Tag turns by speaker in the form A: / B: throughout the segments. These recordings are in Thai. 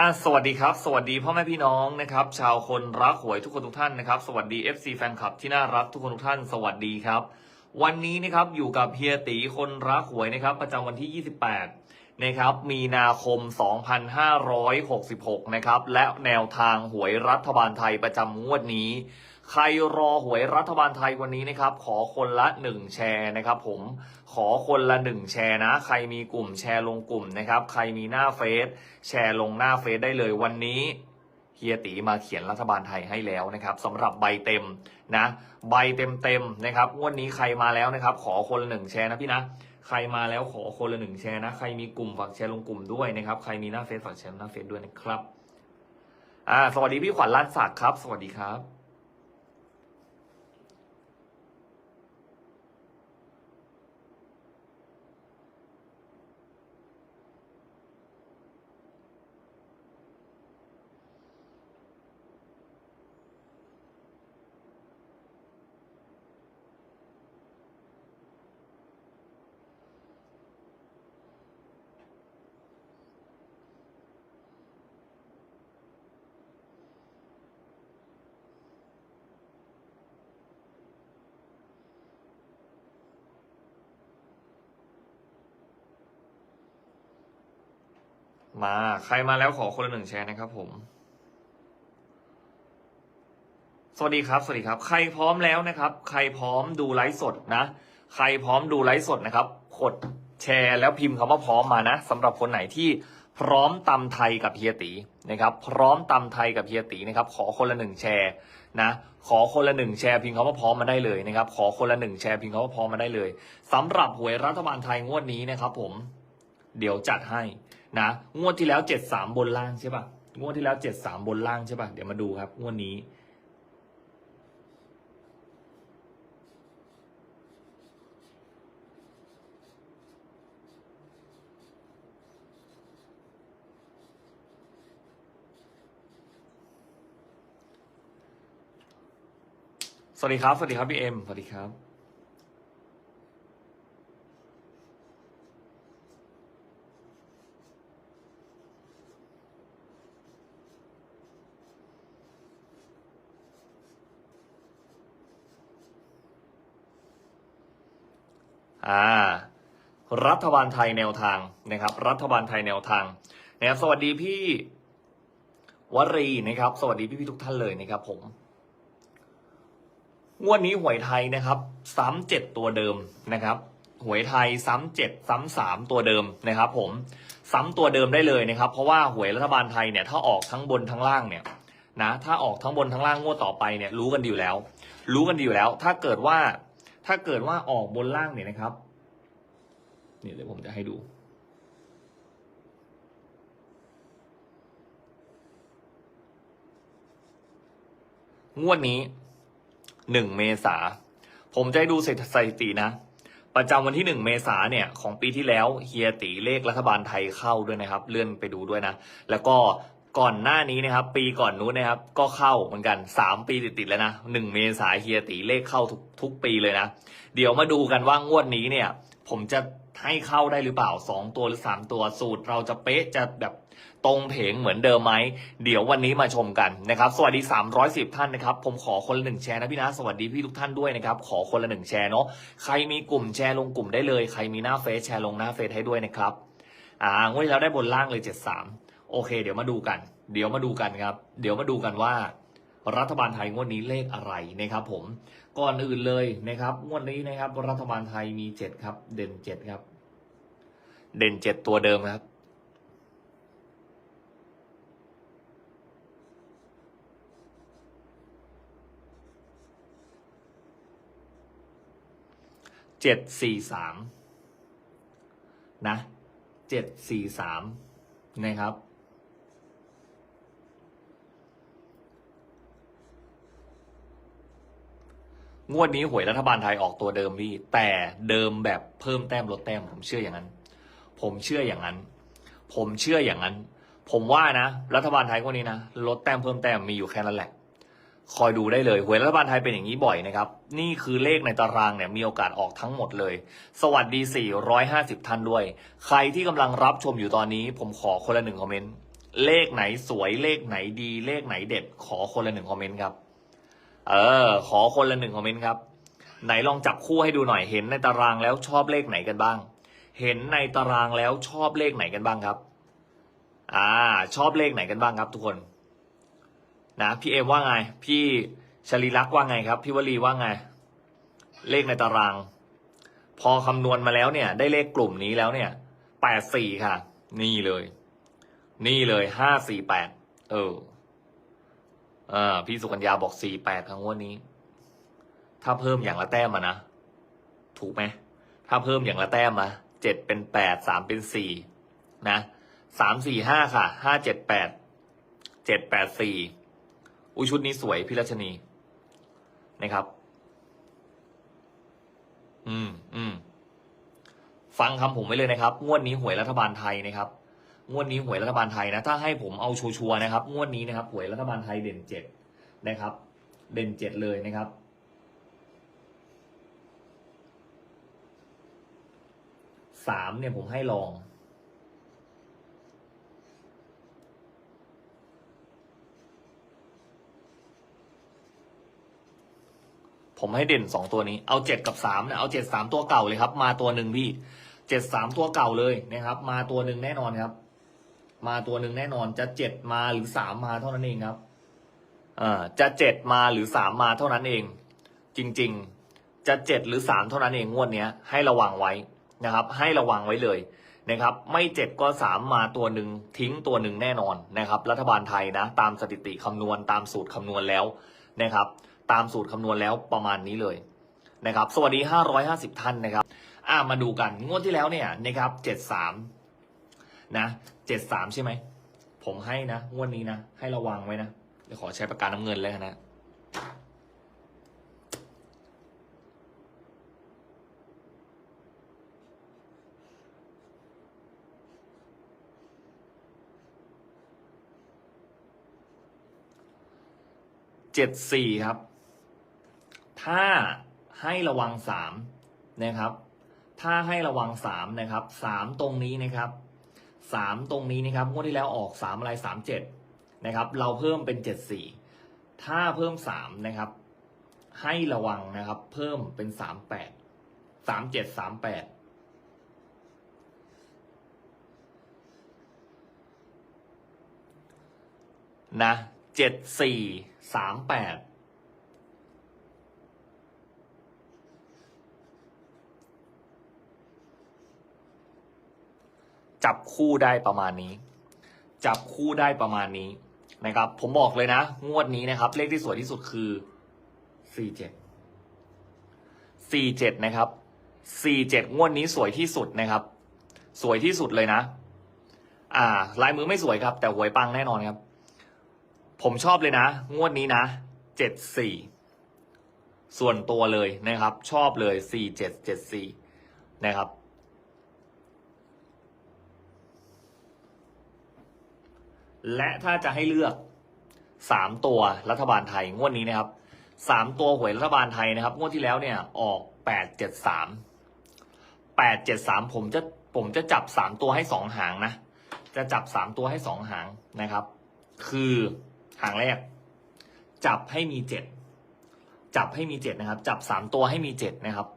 A: อะสวัสดีครับ สวัสดีพ่อแม่พี่น้องนะครับ ชาวคนรักหวยทุกคนทุกท่านนะครับ สวัสดี FC แฟนคลับที่น่ารักทุกคนทุกท่านสวัสดีครับ วันนี้นะครับอยู่กับเฮียตีคนรักหวยนะครับ ประจำวันที่ 28 นะครับ มีนาคม 2566 นะครับ และแนวทางหวยรัฐบาลไทยประจำงวดนี้ ใครรอหวยรัฐบาลไทยวันนี้นะครับ ขอคนละหนึ่งแชร์นะครับผมขอคนละหนึ่งแชร์นะ ใครมีกลุ่มแชร์ลงกลุ่มนะครับ ใครมีหน้าเฟซแชร์ลงหน้าเฟซได้เลยวันนี้เฮียตีมาเขียนรัฐบาลไทยให้แล้วนะครับสำหรับใบเต็มนะ ใบเต็มเต็มนะครับงวดนี้ใครมาแล้วนะครับ ขอคนละหนึ่งแชร์นะพี่นะใครมาแล้วขอคนละหนึ่งแชร์นะใครมีกลุ่มฝากแชร์ลงกลุ่มด้วยนะครับใครมีหน้าเฟซฝากแชร์หน้าเฟซด้วยนะครับอ่าสวัสดีพี่ขวัญล้านศักดิ์ครับ สวัสดีครับ มาใครมาแล้วขอคนละหนึ่งแชร์นะครับผม สวัสดีครับ สวัสดีครับ ใครพร้อมแล้วนะครับ ใครพร้อมดูไลฟ์สดนะ ใครพร้อมดูไลฟ์สดนะครับกดแชร์แล้วพิมพ์คำว่าพร้อมมานะสำหรับคนไหนที่พร้อมตำไทยกับเฮียตีนะครับ พร้อมตำไทยกับเฮียตีนะครับ ขอคนละหนึ่งแชร์นะ ขอคนละหนึ่งแชร์พิมพ์คำว่าพร้อมมาได้เลยนะครับ ขอคนละหนึ่งแชร์พิมพ์คำว่าพร้อมมาได้เลยสำหรับหวยรัฐบาลไทยงวดนี้นะครับ ผม เดี๋ยวจัดให้ นะงวดที่แล้วเจ็ดสามบนล่างใช่ปะงวดที่แล้วเจ็ดสามบนล่างใช่ปะเดี๋ยวมาดูครับงวดนี้สวัสดีครับ สวัสดีครับพี่เอ็ม สวัสดีครับ อ่ารัฐบาลไทยแนวทางนะครับ รัฐบาลไทยแนวทางนะครับสวัสดีพี่วรีนะครับ สวัสดีพี่พี่ทุกท่านเลยนะครับ ผมงวดนี้หวยไทยนะครับซ้ำเจ็ดตัวเดิมนะครับ หวยไทยซ้ำเจ็ดซ้ำสามตัวเดิมนะครับ ผมซ้ำตัวเดิมได้เลยนะครับ เพราะว่าหวยรัฐบาลไทยเนี่ยถ้าออกทั้งบนทั้งล่างเนี่ยนะถ้าออกทั้งบนทั้งล่างงวดต่อไปเนี่ยรู้กันดีอยู่แล้ว รู้กันดีอยู่แล้ว ถ้าเกิดว่า ถ้าเกิดว่าออกบนล่างเนี่ยนะครับนี่เดี๋ยวผมจะให้ดู งวดนี้หนึ่งเมษาผมจะให้ดูสถิตินะ ประจำวันที่หนึ่งเมษาเนี่ย ของปีที่แล้วเฮียตีเลขรัฐบาลไทยเข้าด้วยนะครับ เลื่อนไปดูด้วยนะ แล้วก็ ก่อนหน้านี้นะครับ ปีก่อนนู้นนะครับ ก็เข้าเหมือนกันสามปีติดๆแล้วนะหนึ่งเมษาเฮียตีเลขเข้าทุกทุกปีเลยนะ เดี๋ยวมาดูกันว่างวดนี้เนี่ย ผมจะให้เข้าได้หรือเปล่าสองตัวหรือสามตัวสูตรเราจะเป๊ะจะแบบตรงเพงเหมือนเดิมไหม เดี๋ยววันนี้มาชมกันนะครับ สวัสดี 310 ท่านนะครับ ผมขอคนละหนึ่งแชร์นะพี่นะ สวัสดีพี่ทุกท่านด้วยนะครับ ขอคนละหนึ่งแชร์เนาะใครมีกลุ่มแชร์ลงกลุ่มได้เลย ใครมีหน้าเฟซแชร์ลงหน้าเฟซให้ด้วยนะครับ อ่างวดที่แล้วได้บนล่างเลย 73 โอเค เดี๋ยวมาดูกัน เดี๋ยวมาดูกันครับ เดี๋ยวมาดูกันว่า รัฐบาลไทยงวดนี้เลขอะไรนะครับ ผม ก่อนอื่นเลยนะครับ งวดนี้นะครับ รัฐบาลไทยมีเจ็ดครับ เด่นเจ็ดครับ เด่นเจ็ดตัวเดิมครับเจ็ดสี่สามนะเจ็ดสี่สามนะครับ งวดนี้หวยรัฐบาลไทยออกตัวเดิมพี่ แต่เดิมแบบเพิ่มแต้มลดแต้ม ผมเชื่ออย่างนั้น ผมเชื่ออย่างนั้น ผมเชื่ออย่างนั้น ผมว่านะ รัฐบาลไทยงวดนี้นะลดแต้มเพิ่มแต้มมีอยู่แค่นั้นแหละ คอยดูได้เลยหวยรัฐบาลไทยเป็นอย่างนี้บ่อยนะครับ นี่คือเลขในตารางเนี่ยมีโอกาสออกทั้งหมดเลย สวัสดี 450 ท่านด้วย ใครที่กำลังรับชมอยู่ตอนนี้ ผมขอคนละหนึ่งคอมเมนต์เลขไหนสวยเลขไหนดีเลขไหนเด็ดขอคนละหนึ่งคอมเมนต์ครับ เออ ขอคนละหนึ่งคอมเมนต์ครับ ไหนลองจับคู่ให้ดูหน่อยเห็นในตารางแล้วชอบเลขไหนกันบ้าง เห็นในตารางแล้วชอบเลขไหนกันบ้างครับ อ่า ชอบเลขไหนกันบ้างครับทุกคน นะพี่เอ็มว่าไง พี่ชลีลักษ์ว่าไงครับ พี่วลีว่าไง เลขในตาราง พอคำนวณมาแล้วเนี่ย ได้เลขกลุ่มนี้แล้วเนี่ยแปดสี่ค่ะ นี่เลย นี่เลยห้าสี่แปดเออ อ่าพี่สุกัญญาบอกสี่แปดครั้งวันนี้ ถ้าเพิ่มอย่างละแต้มมานะ ถูกไหม ถ้าเพิ่มอย่างละแต้มมาเจ็ดเป็นแปดสามเป็นสี่นะสามสี่ห้าค่ะห้าเจ็ดแปดเจ็ดแปดสี่อุชุดนี้สวยพี่รัชนีนะครับ อืมอืมฟังคำผมไว้เลยนะครับ งวดนี้หวยรัฐบาลไทยนะครับ งวดนี้หวยรัฐบาลไทยนะถ้าให้ผมเอาชัวร์นะครับ งวดนี้นะครับหวยรัฐบาลไทยเด่นเจ็ดนะครับ เด่นเจ็ดเลยนะครับ สามเนี่ยผมให้ลอง ผมให้เด่นสองตัวนี้ เอาเจ็ดกับสามเนี่ยเอาเจ็ดสามตัวเก่าเลยครับ มาตัวหนึ่งพี่เจ็ดสามตัวเก่าเลยนะครับ มาตัวหนึ่งแน่นอนครับ มาตัวหนึ่งแน่นอนจะเจ็ดมาหรือสามมาเท่านั้นเองครับอ่าจะเจ็ดมาหรือสามมาเท่านั้นเอง จริง ๆ จะเจ็ดหรือสามเท่านั้นเองงวดเนี้ยให้ระวังไว้นะครับ ให้ระวังไว้เลยนะครับ ไม่เจ็ดก็สามมาตัวหนึ่งทิ้งตัวหนึ่งแน่นอนนะครับ รัฐบาลไทยนะ ตามสถิติคำนวณตามสูตรคำนวณแล้วนะครับ ตามสูตรคำนวณแล้วประมาณนี้เลยนะครับ สวัสดี 550 ท่านนะครับ อ่ามาดูกันงวดที่แล้วเนี่ยนะครับ73 นะ73ใช่ไหม ผมให้นะงวดนี้นะ ให้ระวังไว้นะเดี๋ยวขอใช้ปากกาน้ำเงินเลยนะเจ็ดสี่ครับ ถ้าให้ระวังสามนะครับ ถ้าให้ระวังสามนะครับสามตรงนี้นะครับ สามตรงนี้นะครับงวดที่แล้วออกสามอะไรสามเจ็ดนะครับ เราเพิ่มเป็นเจ็ดสี่ถ้าเพิ่มสามนะครับ ให้ระวังนะครับ เพิ่มเป็นสามแปดสามเจ็ดสามแปดนะเจ็ดสี่สามแปด จับคู่ได้ประมาณนี้ จับคู่ได้ประมาณนี้นะครับ ผมบอกเลยนะ งวดนี้นะครับ เลขที่สวยที่สุดคือสี่เจ็ดสี่เจ็ดนะครับสี่เจ็ดงวดนี้สวยที่สุดนะครับ สวยที่สุดเลยนะ อ่า ลายมือไม่สวยครับ แต่หวยปังแน่นอนครับ ผมชอบเลยนะ งวดนี้นะเจ็ดสี่ส่วนตัวเลยนะครับ ชอบเลยสี่เจ็ดเจ็ดสี่นะครับ และถ้าจะให้เลือกสามตัวรัฐบาลไทยงวดนี้นะครับสามตัวหวยรัฐบาลไทยนะครับ งวดที่แล้วเนี่ยออกแปดเจ็ดสามแปดเจ็ดสามผมจะผมจะจับสามตัวให้สองหางนะ จะจับสามตัวให้สองหางนะครับ คือหางแรก จับให้มีเจ็ดจับให้มีเจ็ดนะครับ จับสามตัวให้มีเจ็ดนะครับ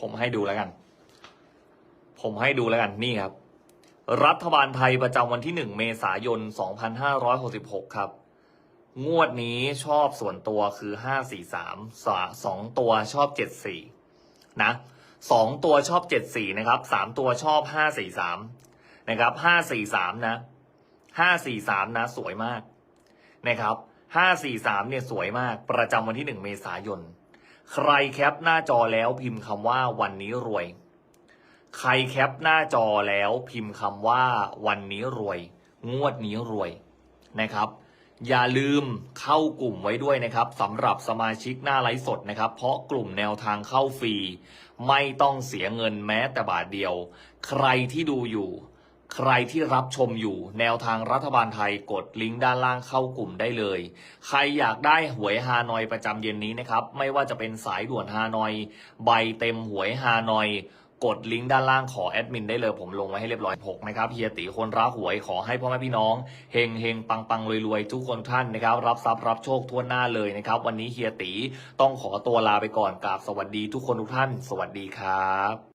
A: ผมให้ดูแล้วกัน ผมให้ดูแล้วกันนี่ครับ รัฐบาลไทยประจำวันที่หนึ่งเมษายน 2566 ครับ งวดนี้ชอบส่วนตัวคือ 543สาสองตัวชอบ 74 นะสองตัวชอบ 74 นะครับสามตัวชอบ 543 นะครับ 543 นะ 543 นะ สวยมากนะครับห้าสี่สามเนี่ยสวยมากประจำวันที่หนึ่งเมษายน ใครแคปหน้าจอแล้วพิมพ์คำว่าวันนี้รวย ใครแคปหน้าจอแล้วพิมพ์คำว่าวันนี้รวย งวดนี้รวยนะครับ อย่าลืมเข้ากลุ่มไว้ด้วยนะครับสำหรับสมาชิกหน้าไลฟ์สดนะครับ เพราะกลุ่มแนวทางเข้าฟรี ไม่ต้องเสียเงินแม้แต่บาทเดียว ใครที่ดูอยู่ ใครที่รับชมอยู่แนวทางรัฐบาลไทยกดลิงก์ด้านล่างเข้ากลุ่มได้เลย ใครอยากได้หวยฮานอยประจำเย็นนี้นะครับ ไม่ว่าจะเป็นสายด่วนฮานอย ใบเต็มหวยฮานอย กดลิงก์ด้านล่างขอแอดมินได้เลยผมลงไว้ให้เรียบร้อย6นะครับเฮียตีคนรักหวยขอให้พ่อแม่พี่น้องเฮงเฮงปังปังรวยรวยทุกคนท่านนะครับ รับทรัพย์รับโชคทั่วหน้าเลยนะครับ วันนี้เฮียตีต้องขอตัวลาไปก่อนกราบสวัสดีทุกคนทุกท่าน สวัสดีครับ